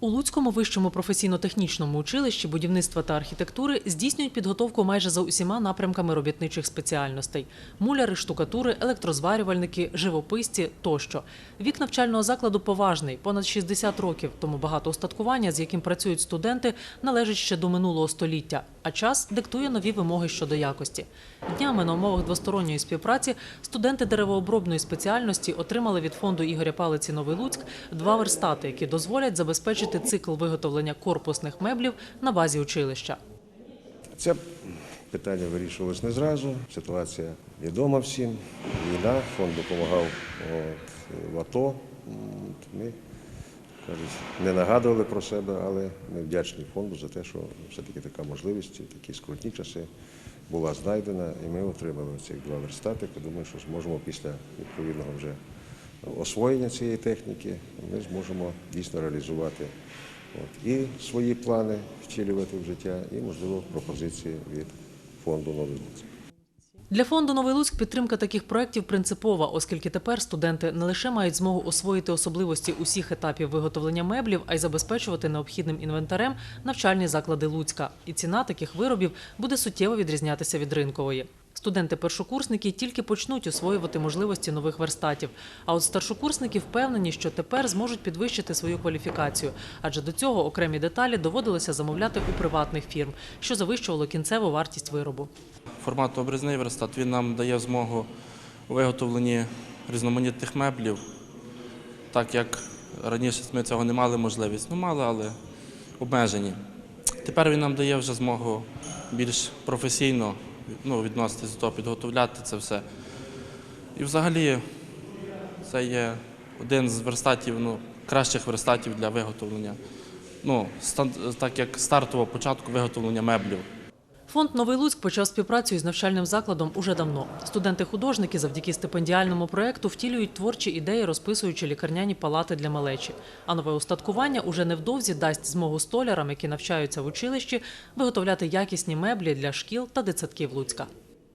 У Луцькому вищому професійно-технічному училищі будівництва та архітектури здійснюють підготовку майже за усіма напрямками робітничих спеціальностей: муляри, штукатури, електрозварювальники, живописці тощо. Вік навчального закладу поважний, понад 60 років, тому багато устаткування, з яким працюють студенти, належить ще до минулого століття. А час диктує нові вимоги щодо якості. Днями на умовах двосторонньої співпраці студенти деревообробної спеціальності отримали від фонду Ігоря Палиці Новий Луцьк два верстати, які дозволять забезпечити цикл виготовлення корпусних меблів на базі училища. Це питання вирішувалось не зразу. Ситуація відома всім. Війна, фонд допомагав от, в АТО. Ми кажуть, не нагадували про себе, але ми вдячні фонду за те, що все-таки така можливість, такі скрутні часи була знайдена, і ми отримали цих два верстати. Думаю, що зможемо після відповідного вже освоєння цієї техніки, ми зможемо дійсно реалізувати От, і свої плани втілювати в життя, і, можливо, пропозиції від фонду Новий Луцьк. Для фонду Новий Луцьк підтримка таких проєктів принципова, оскільки тепер студенти не лише мають змогу освоїти особливості усіх етапів виготовлення меблів, а й забезпечувати необхідним інвентарем навчальні заклади Луцька. І ціна таких виробів буде суттєво відрізнятися від ринкової. Студенти-першокурсники тільки почнуть освоювати можливості нових верстатів. А от старшокурсники впевнені, що тепер зможуть підвищити свою кваліфікацію, адже до цього окремі деталі доводилося замовляти у приватних фірм, що завищувало кінцеву вартість виробу. Формат обрізний верстат він нам дає змогу у виготовленні різноманітних меблів, так як раніше ми цього не мали можливість. Ну, мали, але обмежені. Тепер він нам дає вже змогу більш професійно ну, відноситись до того, підготовляти це все. І взагалі це є один з верстатів, ну, кращих верстатів для виготовлення. Ну, стан- так як стартового початку виготовлення меблів. Фонд Новий Луцьк почав співпрацю із навчальним закладом уже давно. Студенти-художники завдяки стипендіальному проекту втілюють творчі ідеї, розписуючи лікарняні палати для малечі. А нове устаткування уже невдовзі дасть змогу столярам, які навчаються в училищі, виготовляти якісні меблі для шкіл та дитсадків Луцька.